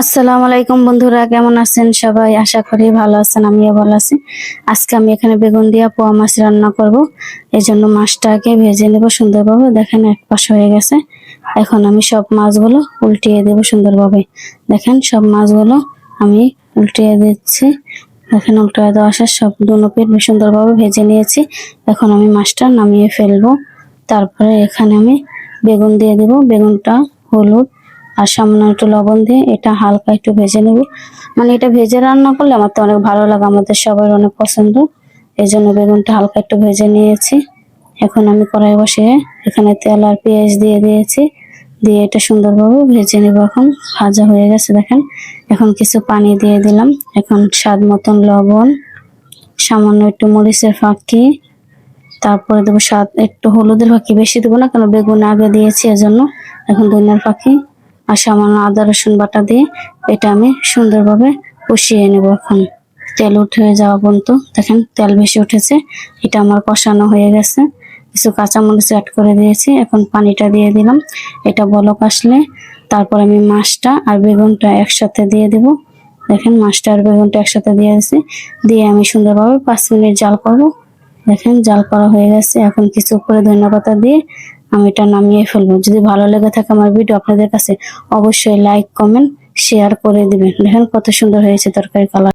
আসসালামু আলাইকুম বন্ধুরা, কেমন আছেন সবাই? আশা করি ভালো আছেন, আমিও ভালো আছি। আজকে আমি এখানে বেগুন দিয়া পোয়া মাছ রান্না করব। এই জন্য মাছটাকে ভেজে নেব সুন্দরভাবে। দেখেন এক পাশ হয়ে গেছে। এখন আমি সব মাছগুলো উল্টিয়ে দেব সুন্দরভাবে। দেখেন সব মাছগুলো আমি উল্টিয়ে দিচ্ছি। দেখেন উল্টিয়ে দেওয়া শেষ সব দুনো পিঠ সুন্দরভাবে ভেজে নিয়েছি। এখন আমি মাছটা নামিয়ে ফেলব। তারপরে এখানে আমি বেগুন দিয়ে দেব। বেগুনটা হলুদ আর সামান্য একটু লবণ দিয়ে এটা হালকা একটু ভেজে নেব। মানে এটা ভেজে রান্না করলে আমার তো অনেক ভালো লাগে, আমাদের সবার অনেক পছন্দ। এই জন্য বেগুনটা হালকা একটু ভেজে নিয়েছি। এখন আমি কড়াই বসে এখানে তেল আর পেঁয়াজ দিয়ে দিয়েছি। দিয়ে এটা সুন্দরভাবে ভেজে নেব এখন। ভাজা হয়ে গেছে দেখেন। এখন কিছু পানি দিয়ে দিলাম। এখন স্বাদ মতন লবণ, সামান্য একটু মরিচের ফাঁকি, তারপরে দেবো স্বাদ, একটু হলুদের ফাঁকি। বেশি দেবো না কারণ বেগুন আগে দিয়েছি এজন্য। এখন ধনিয়ার ফাঁকি। আর সামান্য আদা, রসুন বাটা দিয়ে এটা আমি সুন্দরভাবে কষিয়ে নেব এখন। তেল উঠে যাওয়া পর্যন্ত। দেখেন, তেল বেশি উঠেছে। এটা আমার কষানো হয়ে গেছে। কিছু কাঁচামরিচ অ্যাড করে দিয়েছি। এখন পানিটা দিয়ে দিলাম। এটা বলক আসলে তারপর আমি মাছটা আর বেগুনটা একসাথে দিয়ে দেব। দেখেন, মাছটা আর বেগুনটা একসাথে দিয়ে দিয়েছি। দিয়ে আমি সুন্দরভাবে পাঁচ মিনিট জাল করব। দেখেন, জাল করা হয়ে গেছে। এখন কিছু করে ধনিয়া পাতা দিয়ে আমি এটা নামিয়ে ফেলব। যদি ভালো লেগে থাকে আমার ভিডিও আপনাদের কাছে, অবশ্যই লাইক কমেন্ট শেয়ার করে দিবেন। দেখেন কত সুন্দর হয়েছে তরকারি কালার